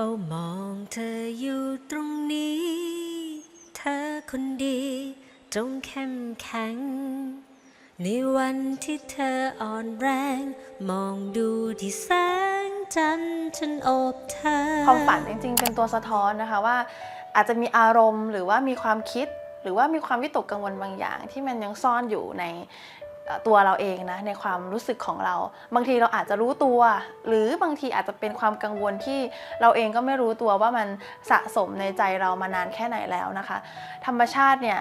ฝ้ามองเธออยู่ตรงนี้ เธอคนดีจงเข้มแข็ง ในวันที่เธออ่อนแรง มองดูที่แสงจันทร์ฉันโอบเธอ ความฝันจริงๆ เป็นตัวสะท้อนนะคะว่า อาจจะมีอารมณ์หรือว่ามีความคิด หรือว่ามีความวิตกกังวลบางอย่าง ที่มันยังซ่อนอยู่ใน ตัวเราเองนะในความรู้สึกของเรา บางทีเราอาจจะรู้ตัว หรือบางทีอาจจะเป็นความกังวลที่เราเองก็ไม่รู้ตัวว่ามันสะสมในใจเรามานานแค่ไหนแล้วนะคะ ธรรมชาติเนี่ย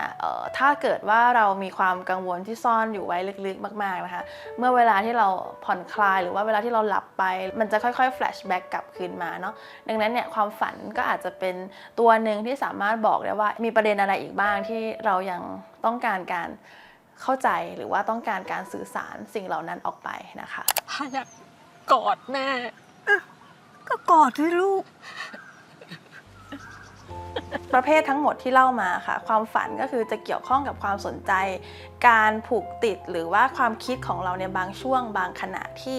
ถ้าเกิดว่าเรามีความกังวลที่ซ่อนอยู่ไว้ลึกๆ มากๆนะคะ เมื่อเวลาที่เราผ่อนคลายหรือว่าเวลาที่เราหลับไป มันจะค่อยๆแฟลชแบ็กกลับคืนมาเนาะดังนั้นเนี่ยความฝันก็อาจจะเป็นตัวหนึ่งที่สามารถบอกได้ว่ามีประเด็นอะไรอีกบ้างที่เรายังต้องการการ เข้าใจหรือว่าต้องการการสื่อสารสิ่งเหล่านั้นออกไปนะคะพาอยากกอดแม่ ก็กอดด้วยลูก ประเภททั้งหมดที่เล่ามาค่ะ ความฝันก็คือจะเกี่ยวข้องกับความสนใจ การผูกติดหรือว่าความคิดของเราในบางช่วงบางขณะที่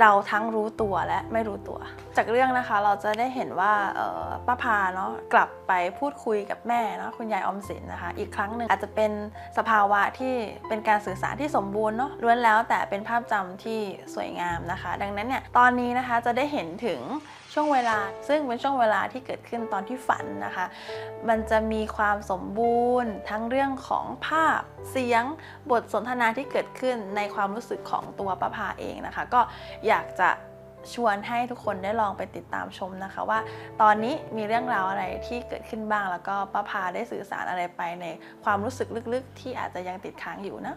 เราทั้งรู้ตัวและไม่รู้ตัว จากเรื่องนะคะเราจะได้เห็นว่าออป้าพาเนาะกลับไปพูดคุยกับแม่เนาะคุณยายอมสินนะคะ อีกครั้งหนึ่งอาจจะเป็นสภาวะที่เป็นการสื่อสารที่สมบูรณ์เนาะล้วนแล้วแต่เป็นภาพจำที่สวยงามนะคะ ดังนั้นเนี่ยตอนนี้นะคะจะได้เห็นถึงช่วงเวลา ซึ่งเป็นช่วงเวลาที่เกิดขึ้นตอนที่ฝันนะคะ มันจะมีความสมบูรณ์ ทั้งเรื่องของภาพเสียงบทสนทนาที่เกิดขึ้นในความรู้สึกของตัวป้าพาเองนะคะ ก็อยากจะชวนให้ทุกคนได้ลองไปติดตามชมนะคะ ว่าตอนนี้มีเรื่องราวอะไรที่เกิดขึ้นบ้าง แล้วก็ป้าพาได้สื่อสารอะไรไปในความรู้สึกลึกๆ ที่อาจจะยังติดค้างอยู่นะ